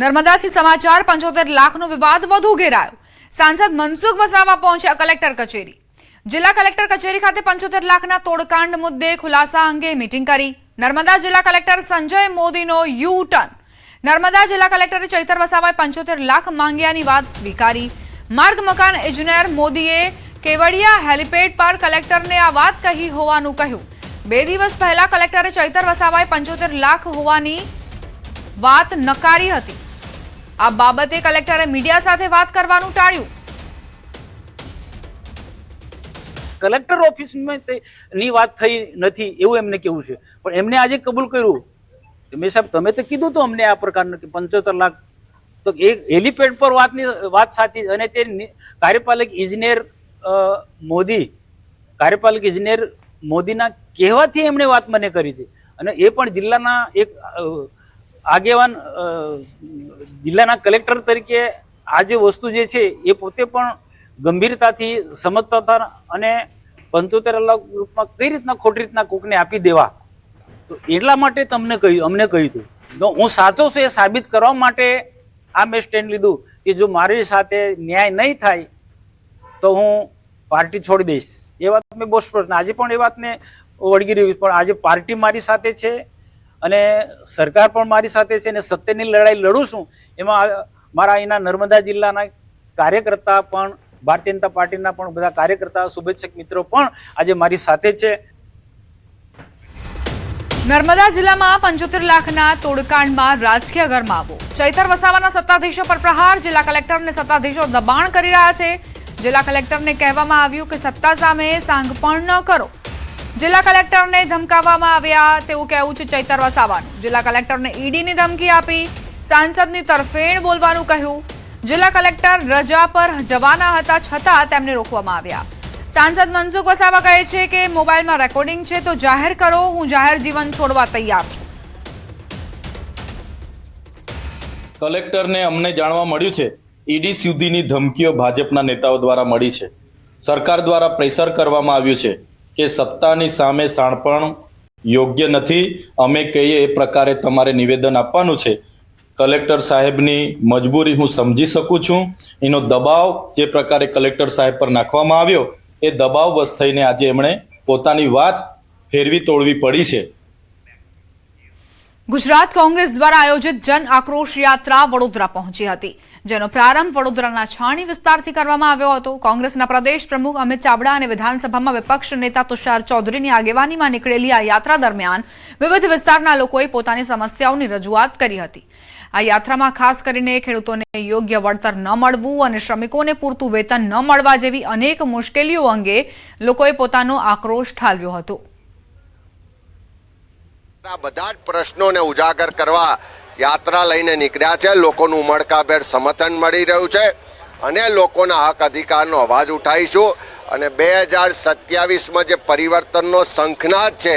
નર્મદાથી સમાચાર, પંચોતેર લાખનો વિવાદ વધુ ઘેરાયો. સાંસદ મનસુખ વસાવા પહોંચ્યા કલેક્ટર કચેરી. જિલ્લા કલેક્ટર કચેરી ખાતે પંચોતેર લાખના તોડકાંડ મુદ્દે ખુલાસા અંગે મીટિંગ કરી. નર્મદા જિલ્લા કલેક્ટર સંજય મોદીનો યુ ટર્ન નર્મદા જિલ્લા કલેક્ટરે ચૈતર વસાવાએ પંચોતેર લાખ માંગ્યાની વાત સ્વીકારી. માર્ગ મકાન ઇજનેર મોદીએ કેવડિયા હેલિપેડ પર કલેક્ટરને આ વાત કહી હોવાનું કહ્યું. બે દિવસ પહેલા કલેક્ટરે ચૈતર વસાવાએ પંચોતેર લાખ હોવાની વાત નકારી હતી. આ બાબતે કલેક્ટરે મીડિયા સાથે વાત કરવાનું ટાળ્યું. કલેક્ટર ઓફિસમાં ની વાત થઈ નથી, એવું એમને કેવું છે. પણ એમને આજે કબૂલ કર્યું. મેં સાહેબ, તમે તો કીધું તો અમને આ પ્રકારનું કે પંચોતેર લાખ તો એ હેલિપેડ પર વાતની, વાત સાચી અને તે કાર્યપાલક ઇજનેર મોદી, કાર્યપાલક ઇજનેર મોદીના કહેવાથી એમણે વાત મને કરી હતી. અને એ પણ જિલ્લાના એક આગેવાન જિલ્લાના કલેક્ટર તરીકે આ જે વસ્તુ જે છે એ પોતે પણ ગંભીરતાથી સમજતા હતા અને પંચોતેર લાખ રૂપમાં કઈ રીતના ખોટી રીતના કોકને આપી દેવા? તો એટલા માટે તમને કહ્યું, અમને કહ્યું હતું. તો હું સાચો છું એ સાબિત કરવા માટે આ મેં સ્ટેન્ડ લીધું કે જો મારી સાથે ન્યાય નહીં થાય, તો હું પાર્ટી છોડી દઈશ. એ વાત મેં બહુ સ્પષ્ટ, આજે પણ એ વાતને વળગી રહ્યું પણ આજે પાર્ટી મારી સાથે છે અને સરકાર પણ મારી સાથે છે અને સત્યની લડાઈ લડું છું, એમાં મારા અહીંના નર્મદા જિલ્લાના કાર્યકર્તા પણ, ભારતીય જનતા પાર્ટીના પણ બધા કાર્યકર્તા, શુભેચ્છક મિત્રો પણ આજે મારી સાથે છે. નર્મદા જિલ્લામાં પંચોતેર લાખના તોડકાંડમાં રાજકીય ગરમાવો. ચૈતર વસાવાના સત્તાધીશો પર પ્રહાર, જિલ્લા કલેક્ટરને સત્તાધીશો દબાણ કરી રહ્યા છે. જિલ્લા કલેક્ટરને કહેવામાં આવ્યું કે સત્તા સામે સાંગપણ ન કરો. જિલ્લા કલેક્ટરને ધમકાવવામાં આવ્યા તેવું કહેવું છે ચૈતર વસાવાનું. જિલ્લા કલેક્ટરને ઈડીની ધમકી આપી સાંસદની તરફેણ બોલવાનું કહ્યું. જિલ્લા કલેક્ટર રજા પર જવાના હતા છતાં તેમને રોકવામાં આવ્યા. સાંસદ મનસુખ વસાવા કહે છે કે મોબાઈલમાં રેકોર્ડિંગ છે તો જાહેર કરો, હું જાહેર જીવન છોડવા તૈયાર છું. કલેક્ટરને અમને જાણવા મળ્યું છે, ઈડી સુધીની ધમકીઓ ભાજપના નેતાઓ દ્વારા મળી છે. સરકાર દ્વારા પ્રેશર કરવામાં આવ્યું છે કે સત્તાની સામે શાણપણ યોગ્ય નથી. અમે કહીએ એ પ્રકારે તમારે નિવેદન આપવાનું છે. કલેક્ટર સાહેબની મજબૂરી હું સમજી શકું છું. એનો દબાવ જે પ્રકારે કલેક્ટર સાહેબ પર નાખવામાં આવ્યો, એ દબાવ વશ થઈને આજે એમણે પોતાની વાત ફેરવી તોડવી પડી છે. ગુજરાત કોંગ્રેસ દ્વારા આયોજિત જન આક્રોશ યાત્રા વડોદરા પહોંચી હતી, જેનો પ્રારંભ વડોદરાના છાણી વિસ્તારથી કરવામાં આવ્યો હતો. કોંગ્રેસના પ્રદેશ પ્રમુખ અમિત ચાવડા અને વિધાનસભામાં વિપક્ષ નેતા તુષાર ચૌધરીની આગેવાનીમાં નીકળેલી આ યાત્રા દરમિયાન વિવિધ વિસ્તારના લોકોએ પોતાની સમસ્યાઓની રજૂઆત કરી હતી. આ યાત્રામાં ખાસ કરીને ખેડૂતોને યોગ્ય વળતર ન મળવું અને શ્રમિકોને પૂરતું વેતન ન મળવા જેવી અનેક મુશ્કેલીઓ અંગે લોકોએ પોતાનો આક્રોશ ઠાલવ્યો હતો. આ બધા જ પ્રશ્નોને ઉજાગર કરવા યાત્રા લઈને નીકળ્યા છે. લોકોનું ઉમળકાભેર સમર્થન મળી રહ્યું છે અને લોકોના હક અધિકારનો અવાજ ઉઠાવીશું. અને બે હજાર સત્યાવીસમાં જે પરિવર્તનનો શંખનાદ છે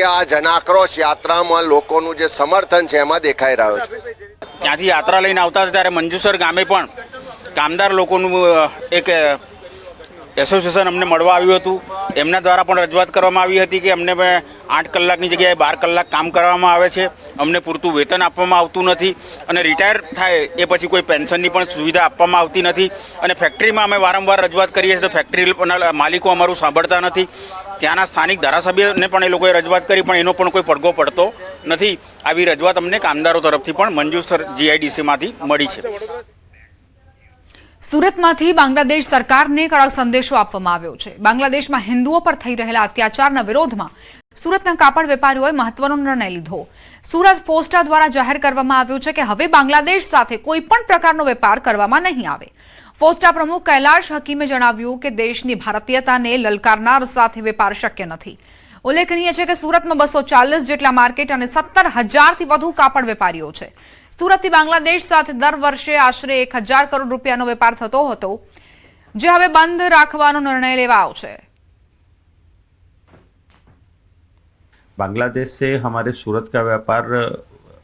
એ આ જનાક્રોશ યાત્રામાં લોકોનું જે સમર્થન છે એમાં દેખાઈ રહ્યો છે. ત્યાંથી યાત્રા લઈને આવતા હતા ત્યારે મંજુસર ગામે પણ કામદાર લોકોનું એક એસોસિએશન અમને મળવા આવ્યું હતું. એમના દ્વારા પણ રજૂઆત કરવામાં આવી હતી કે અમને આઠ કલાકની જગ્યાએ બાર કલાક કામ કરવામાં આવે છે. અમને પૂરતું વેતન આપવામાં આવતું નથી અને રિટાયર થાય એ પછી કોઈ પેન્શનની પણ સુવિધા આપવામાં આવતી નથી. અને ફેક્ટરીમાં અમે વારંવાર રજૂઆત કરીએ છીએ તો ફેક્ટરી માલિકો અમારું સાંભળતા નથી. ત્યાંના સ્થાનિક ધારાસભ્યને પણ એ લોકોએ રજૂઆત કરી, પણ એનો પણ કોઈ પડઘો પડતો નથી. આવી રજૂઆત અમને કામદારો તરફથી પણ મંજૂર જીઆઈડીસીમાંથી મળી છે. સુરતમાંથી બાંગ્લાદેશ સરકારને કડક સંદેશો આપવામાં આવ્યો છે. બાંગ્લાદેશમાં હિન્દુઓ પર થઈ રહેલા અત્યાચારના વિરોધમાં સુરતના કાપડ વેપારીઓએ મહત્વનો નિર્ણય લીધો. સુરત ફોસ્ટા દ્વારા જાહેર કરવામાં આવ્યું છે કે હવે બાંગ્લાદેશ સાથે કોઈપણ પ્રકારનો વેપાર કરવામાં નહીં આવે. ફોસ્ટા પ્રમુખ કૈલાશ હકીમે જણાવ્યું કે દેશની ભારતીયતાને લલકારનાર સાથે વેપાર શક્ય નથી. ઉલ્લેખનીય છે કે સુરતમાં બસો ચાલીસ જેટલા માર્કેટ અને સત્તર હજારથી વધુ કાપડ વેપારીઓ છે. સુરતથી બાંગ્લાદેશ સાથે દર વર્ષે આશરે એક હજાર કરોડ રૂપિયાનો વેપાર થતો હતો જે હવે બંધ રાખવાનો નિર્ણય લેવાયો છે बांग्लादेश से हमारे सूरत का व्यापार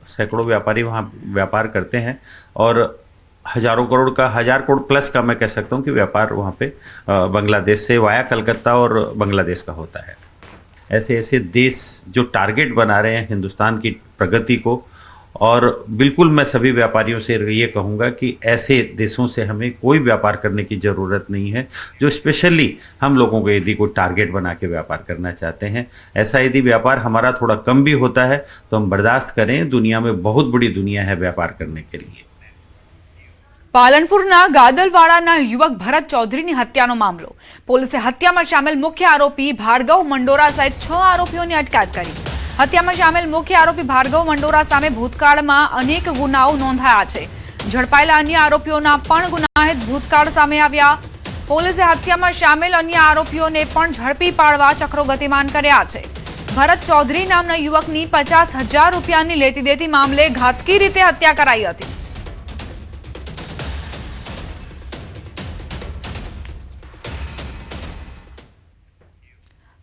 सैकड़ों व्यापारी वहाँ व्यापार करते हैं और हजारों करोड़ का हजार करोड़ प्लस का मैं कह सकता हूँ कि व्यापार वहाँ पे अ, बांग्लादेश से वाया कलकत्ता और बांग्लादेश का होता है ऐसे ऐसे देश जो टारगेट बना रहे हैं हिंदुस्तान की प्रगति को और बिल्कुल मैं सभी व्यापारियों से ये कहूँगा कि ऐसे देशों से हमें कोई व्यापार करने की ज़रूरत नहीं है जो स्पेशली हम लोगों को यदि कोई टारगेट बना के व्यापार करना चाहते हैं ऐसा यदि व्यापार हमारा थोड़ा कम भी होता है तो हम बर्दाश्त करें दुनिया में बहुत बड़ी दुनिया है व्यापार करने के लिए પાલનપુરના ગાદલવાડાના યુવક ભરત ચૌધરીની હત્યાનો મામલો પોલીસે હત્યામાં સામેલ મુખ્ય આરોપી ભાર્ગવ મંડોરા સહિત છ આરોપીઓની અટકાયત કરી હત્યામાં સામેલ મુખ્ય આરોપી ભાર્ગવ મંડોરા સામે ભૂતકાળમાં અનેક ગુનાઓ નોંધાયા છે. ઝડપાયેલા અન્ય આરોપીઓના પણ ગુનાહિત ભૂતકાળ સામે આવ્યા. પોલીસે હત્યામાં સામેલ અન્ય આરોપીઓને પણ ઝડપી પાડવા ચક્રો ગતિમાન કર્યા છે. ભરત ચૌધરી નામના યુવકની પચાસ હજાર રૂપિયાની લેતી દેતી મામલે ઘાતકી રીતે હત્યા કરાઈ હતી.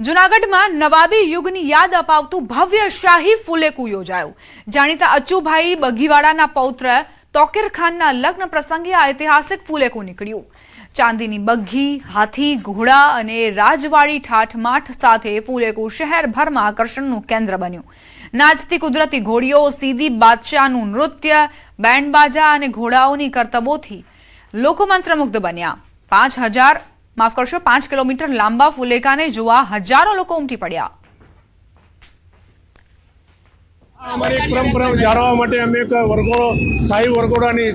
જુનાગઢમાં નવાબી યુગની યાદ અપાવતું ભવ્ય શાહી ફુલેકું યોજાયું. જાણીતા અચ્છુભાઈ બગીવાડાના પૌત્ર તોકીર ખાનના લગ્ન પ્રસંગે આ ઐતિહાસિક ફુલેકું નીકળ્યું. ચાંદીની બગ્ઘી, હાથી, ઘોડા અને રાજવાડી ઠાઠમાઠ સાથે ફુલેકું શહેરભરમાં આકર્ષણનું કેન્દ્ર બન્યું. નાચતી કુદરતી ઘોડીઓ, સીધી બાદશાહનું નૃત્ય બેન્ડ બાજા અને ઘોડાઓની કરતબોથી લોકમંત્રમુગ્ધ બન્યા. પાંચ હજાર માફ કરશો, પાંચ કિલોમીટર લાંબા ફુલેકાને જોવા હજારો લોકો ઉમટી પડ્યા. અમારી પરંપરા જાળવવા માટે અમે એક વરઘોડો, શાહી વરઘોડાની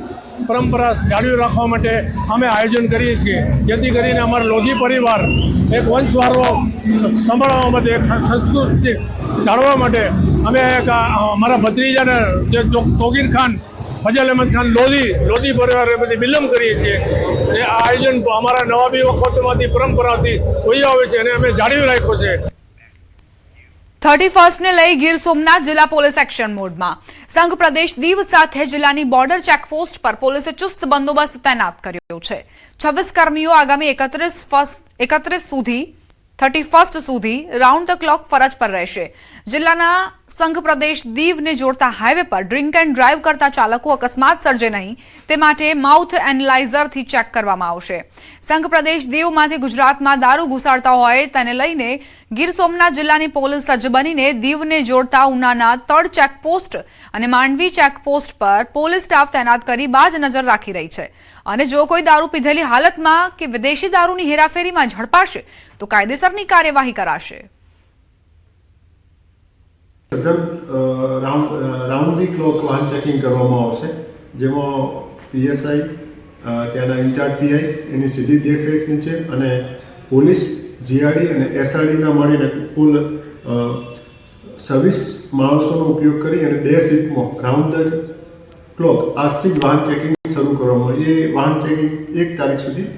પરંપરા જાળવી રાખવા માટે અમે આયોજન કરીએ છીએ. જેથી કરીને અમારા લોધી પરિવાર એક વંશવારો સંભાળવા માટે, એક સંસ્કૃતિ જાળવવા માટે અમે એક અમારા ભત્રીજાને જે તોગીર ખાન ફજલ અહેમદ ખાન લોધી લોધી પરિવારે બધી વિલંબ કરીએ છીએ. આ આયોજન અમારા નવાબી વખતમાંથી, પરંપરાથી કોઈ આવે છે અને અમે જાળવી રાખ્યો છે. થર્ટી ફર્સ્ટને લઈ ગીર સોમનાથ જિલ્લા પોલીસ એક્શન મોડમાં. સંઘ પ્રદેશ દીવ સાથે જિલ્લાની બોર્ડર ચેકપોસ્ટ પર પોલીસે ચુસ્ત બંદોબસ્ત તૈનાત કર્યો છે. છવ્વીસ કર્મીઓ આગામી એકત્રીસ એકત્રીસ સુધી થર્ટી ફર્સ્ટ સુધી રાઉન્ડ ધ ક્લોક ફરજ પર રહેશે. જિલ્લાના સંઘ પ્રદેશ દીવને જોડતા હાઈવે પર ડ્રિંક એન્ડ ડ્રાઈવ કરતા ચાલકો અકસ્માત સર્જે નહીં, તે માટે માઉથ એનાલાઇઝરથી ચેક કરવામાં આવશે. સંઘ પ્રદેશ દીવમાંથી ગુજરાતમાં દારૂ ઘુસાડતા હોય તેને લઈને ગીર સોમનાથ જિલ્લાની પોલીસ સજ્જ બનીને દીવને જોડતા ઉનાના તળ ચેકપોસ્ટ અને માંડવી ચેકપોસ્ટ પર પોલીસ સ્ટાફ તૈનાત કરી બાજ નજર રાખી રહી છે. અને જો કોઈ દારૂ પીધેલી હાલતમાં કે વિદેશી દારૂની હેરાફેરીમાં ઝડપાશે, તો કાયદેસરની કાર્યવાહી કરાશે. પીએસઆઈ ત્યાંના ઇન્ચાર્જ પીઆઈ, એની સીધી દેખરેખ નીચે અને પોલીસ જીઆરડી અને એસઆરડીના મળીને કુલ છવ્વીસ માણસોનો ઉપયોગ કરી અને બે શિફ્ટમાં રાઉન્ડ ધ ક્લોક આજથી જ વાહન ચેકિંગ શરૂ કરવામાં. એ વાહન ચેકિંગ એક તારીખ સુધી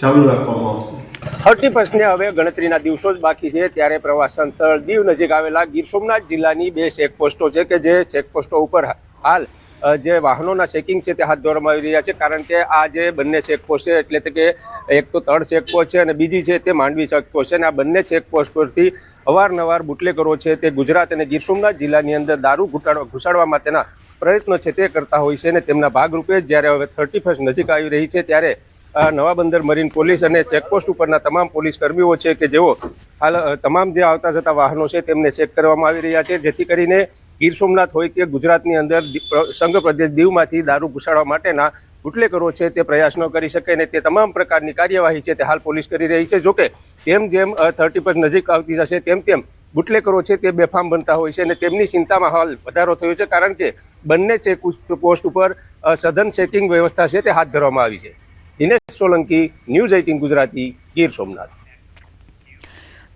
ચાલુ રાખવામાં આવશે થર્ટી ફર્સ્ટને હવે ગણતરીના દિવસો જ બાકી છે, ત્યારે પ્રવાસન સ્થળ દીવ નજીક આવેલા ગીર સોમનાથ જિલ્લાની બે ચેકપોસ્ટો છે કે જે ચેકપોસ્ટો ઉપર હાલ જે વાહનોના ચેકિંગ છે તે હાથ ધરવામાં આવી રહ્યા છે. કારણ કે આ જે બંને ચેકપોસ્ટ છે, એટલે કે એક તો તળ ચેકપોસ્ટ છે અને બીજી છે તે માંડવી ચેકપોસ્ટ છે. અને આ બંને ચેકપોસ્ટ પરથી અવારનવાર બુટલેકરો છે તે ગુજરાત અને ગીર સોમનાથ જિલ્લાની અંદર દારૂ ઘૂંટાડવા ઘૂસાડવા માટેના પ્રયત્નો છે તે કરતા હોય છે અને તેમના ભાગરૂપે જ્યારે હવે થર્ટી ફર્સ્ટ નજીક આવી રહી છે ત્યારે નવા બંદર મરીન પોલીસ અને ચેકપોસ્ટ ઉપરના તમામ પોલીસ કર્મીઓ છે કે જેઓ હાલ તમામ જે આવતા જતા વાહનો છે તેમને ચેક કરવામાં આવી રહ્યા છે. જેથી કરીને ગીર સોમનાથ હોય કે ગુજરાતની અંદર સંઘ પ્રદેશ દીવમાંથી દારૂ ઘુસાડવા માટેના બુટલેકરો છે તે પ્રયાસ ન કરી શકે અને તે તમામ પ્રકારની કાર્યવાહી છે તે હાલ પોલીસ કરી રહી છે. જોકે જેમ જેમ થર્ટી પર નજીક આવતી જશે, તેમ તેમ બુટલેકરો છે તે બેફામ બનતા હોય છે અને તેમની ચિંતામાં હાલ વધારો થયો છે કારણ કે બંને ચેક પોસ્ટ ઉપર સઘન ચેકિંગ વ્યવસ્થા છે તે હાથ ધરવામાં આવી છે. Dinesh Solanki, news eighteen Gujarati, Gir Somnath.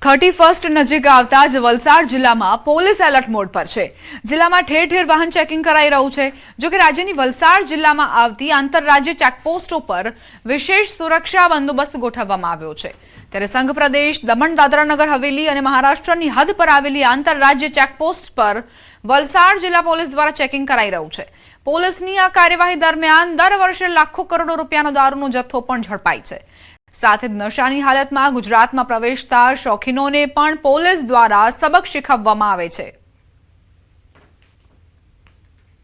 Thirty first નજીક આવતા જ વલસાડ જિલ્લામાં પોલીસ એલર્ટ મોડ પર છે. જિલ્લામાં ઠેર ઠેર વાહન ચેકિંગ કરાઈ રહ્યું છે. જો કે રાજ્યની વલસાડ જિલ્લામાં આવતી આંતરરાજ્ય ચેકપોસ્ટો પર વિશેષ સુરક્ષા બંદોબસ્ત ગોઠવવામાં આવ્યો છે. ત્યારે સંઘ પ્રદેશ, દમણ દાદરા નગર હવેલી અને મહારાષ્ટ્રની હદ પર આવેલી આંતરરાજ્ય ચેકપોસ્ટ પર વલસાડ જિલ્લા પોલીસ દ્વારા ચેકિંગ કરાઈ રહ્યું છે. પોલીસની આ કાર્યવાહી દરમિયાન દર વર્ષે લાખો કરોડો રૂપિયાનો દારૂનો જથ્થો પણ ઝડપાય છે. સાથે જ નશાની હાલતમાં ગુજરાતમાં પ્રવેશતા શોખીનોને પણ પોલીસ દ્વારા સબક શીખવવામાં આવે છે.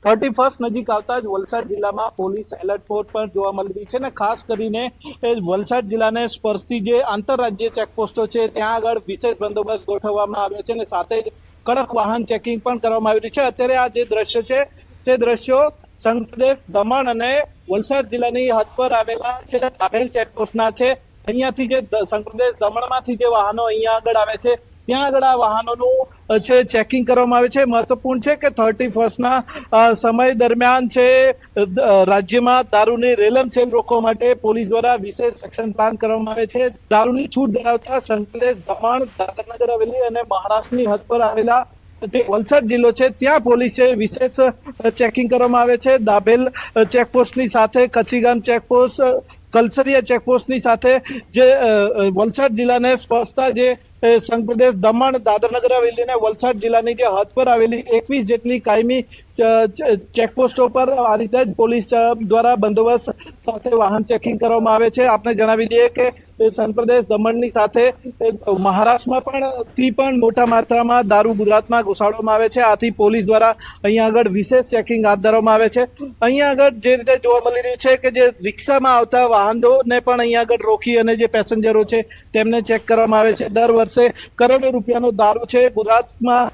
થર્ટી ફર્સ્ટ નજીક આવતા જ વલસાડ જિલ્લામાં પોલીસ એલર્ટ ફોર્સ પણ જોવા મળી રહી છે અને ખાસ કરીને વલસાડ જિલ્લાને સ્પર્શતી જે આંતરરાજ્ય ચેકપોસ્ટો છે, ત્યાં આગળ વિશેષ બંદોબસ્ત ગોઠવવામાં આવ્યો છે અને સાથે જ કડક વાહન ચેકિંગ પણ કરવામાં આવી રહ્યું છે. અત્યારે આ જે દ્રશ્ય છે, તે દ્રશ્યો સંઘપ્રદેશ દમણ અને વલસાડ જિલ્લાની હદ પર આવેલા છે આવેલ ચેકપોસ્ટના છે. અહીંયાથી જે સંપ્રદેશ દમણમાંથી જે વાહનો અહીંયા આગળ આવે છે, ત્યાં આગળ આ વાહનોનું છે, ચેકિંગ કરવામાં આવે છે. મહત્વપૂર્ણ છે કે થર્ટી ફર્સ્ટના સમય દરમિયાન છે રાજ્યમાં દારૂની રેલમછેલ રોકવા માટે પોલીસ દ્વારા વિશેષ એક્શન પ્લાન કરવામાં આવે છે. દારૂની છૂટ ધરાવતા સંકલેશ દમણ, દાદરનગર હવેલી અને મહારાષ્ટ્રની હદ પર આવેલા તે વલસાડ જિલ્લો છે. ત્યાં પોલીસે વિશેષ ચેકિંગ કરવામાં આવે છે. દાભેલ ચેકપોસ્ટની સાથે, કચ્છીગામ ચેકપોસ્ટ, કલસરિયા ચેકપોસ્ટની સાથે જે વલસાડ જિલ્લાને સ્પર્શતા જે સંઘ પ્રદેશ દમણ, દાદરનગર હવેલી અને વલસાડ જિલ્લાની જે હદ પર આવેલી એકવીસ જેટલી કાયમી ચેકપોસ્ટો પર આ રીતે જ પોલીસ દ્વારા બંદોબસ્ત સાથે વાહન ચેકિંગ કરવામાં આવે છે. આપને જણાવી દઈએ કે સંપ્રદેશ દમણની સાથે મહારાષ્ટ્રમાં પણ થી પણ મોટા માત્રામાં દારૂ ગુજરાતમાં ઘુસાડવામાં આવે છે. આથી પોલીસ દ્વારા અહીંયા આગળ વિશેષ ચેકિંગ હાથ ધરવામાં આવે છે. અહીંયા આગળ જે રીતે જોવા મળી રહ્યું છે કે જે રિક્ષામાં આવતા વાહનોને પણ અહીંયા આગળ રોકી અને જે પેસેન્જરો છે તેમને ચેક કરવામાં આવે છે. દર વર્ષે કરોડો રૂપિયાનો દારૂ છે. ગુજરાતમાં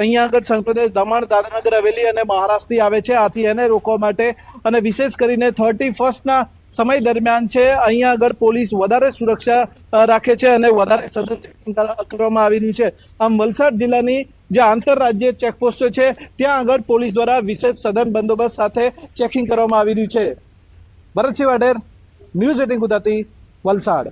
અહીંયા આગળ સંઘપ્રદેશ, દમણ, દાદરાનગર હવેલી અને મહારાષ્ટ્રથી આવે છે. આથી એને રોકવા માટે અને વિશેષ કરીને થર્ટી ફર્સ્ટના સમય દરમિયાન છે. અહીંયા આગળ પોલીસ વધારે સુરક્ષા રાખે છે અને વધારે સતત કરવામાં આવી રહ્યું છે. આમ વલસાડ જિલ્લાની જે આંતરરાજ્ય ચેકપોસ્ટો છે, ત્યાં આગળ પોલીસ દ્વારા વિશેષ સઘન બંદોબસ્ત સાથે ચેકિંગ કરવામાં આવી રહ્યું છે. Bharatsinh Vader news eighteen Gujarati, Valsad.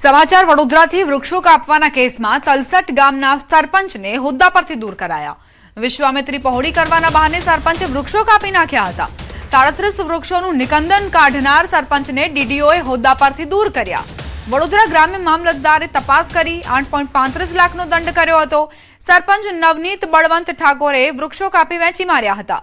સમાચાર વડોદરાથી વૃક્ષો કાપવાના કેસમાં તલસટ ગામના સરપંચને હોદ્દા પરથી દૂર કરાયા. વિશ્વામિત્રી પહોળી કરવાના બહાને સરપંચે વૃક્ષો કાપી નાખ્યા હતા. સાડત્રીસ વૃક્ષોનું નિકંદન કાઢનાર સરપંચને ડીડીઓએ હોદ્દા પરથી દૂર કર્યા. વડોદરા ગ્રામ્ય મામલતદારે તપાસ કરી આઠ લાખનો દંડ કર્યો હતો. સરપંચ નવનીત બળવંત ઠાકોરે વૃક્ષો કાપી વેચી માર્યા હતા.